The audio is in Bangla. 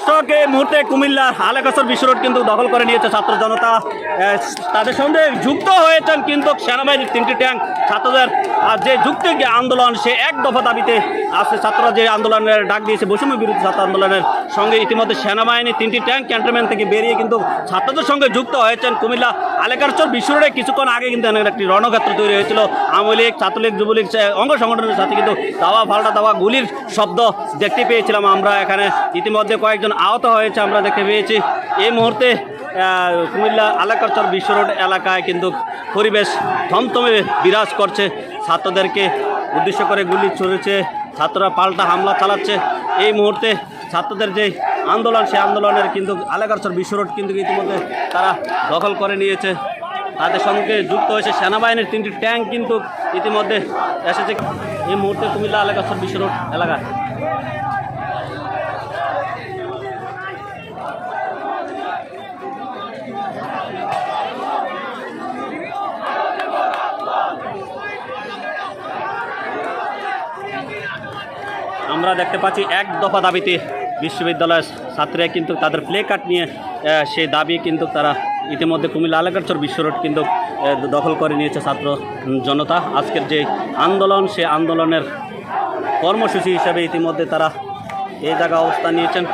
দর্শক মুহূর্তে কুমিল্লার আলেকাসর বিশ্বরোড কিন্তু দখল করে নিয়েছে ছাত্র জনতা। তাদের সঙ্গে যুক্ত হয়েছেন কিন্তু সেনাবাহিনীর তিনটি ট্যাঙ্ক ছাত্রদের। যে যুক্তি আন্দোলন, সে এক দফা দাবিতে আসছে। ছাত্ররা যে আন্দোলনের ডাক দিয়েছে, বৈষম্য বিরোধী ছাত্র আন্দোলনের সঙ্গে ইতিমধ্যে সেনাবাহিনী তিনটি ট্যাঙ্ক ক্যান্টনমেন্ট থেকে বেরিয়ে কিন্তু ছাত্রদের সঙ্গে যুক্ত হয়েছেন কুমিল্লা আলেকারচর বিশ্ব রোডে কিছুক্ষণ আগে কিন্তু একটি রণক্ষেত্র তৈরি হয়েছিল। আওয়ামী লীগ, ছাত্রলীগ, যুবলীগ অঙ্গ সংগঠনের সাথে কিন্তু দাওয়া ফাল্টা দাওয়া গুলির শব্দ দেখতে পেয়েছিলাম আমরা এখানে। ইতিমধ্যে কয়েকজন আহত হয়েছে আমরা দেখতে পেয়েছি। এই মুহূর্তে কুমিল্লা আলাকারচর বিশ্ব রোড এলাকায় কিন্তু পরিবেশ থমথমে বিরাজ করছে। ছাত্রদেরকে উদ্দেশ্য করে গুলি চলেছে ছাত্ররা পাল্টা হামলা চালাচ্ছে। এই মুহূর্তে ছাত্রদের যে আন্দোলন, সেই আন্দোলনের কিন্তু আলাকারচর বিশ্ব রোড কিন্তু ইতিমধ্যে তারা দখল করে নিয়েছে। তাদের সঙ্গে যুক্ত হয়েছে সেনাবাহিনীর তিনটি ট্যাঙ্ক কিন্তু ইতিমধ্যে এসেছে। এই মুহূর্তে কুমিল্লা সব বিশ্ব রোড এলাকা আমরা দেখতে পাচ্ছি এক দফা দাবিতে বিশ্ববিদ্যালয়ের ছাত্রীরা কিন্তু তাদের প্লে কার্ড নিয়ে সেই দাবি কিন্তু তারা ইতিমধ্যে কুমিল্লা আলাগারচর বিশ্ব রোড কিন্তু দখল করে নিয়েছে ছাত্র জনতা। আজকের যে আন্দোলন সে আন্দোলনের কর্মসূচি হিসাবে ইতিমধ্যে তারা এই জায়গা অবস্থান নিয়েছেন।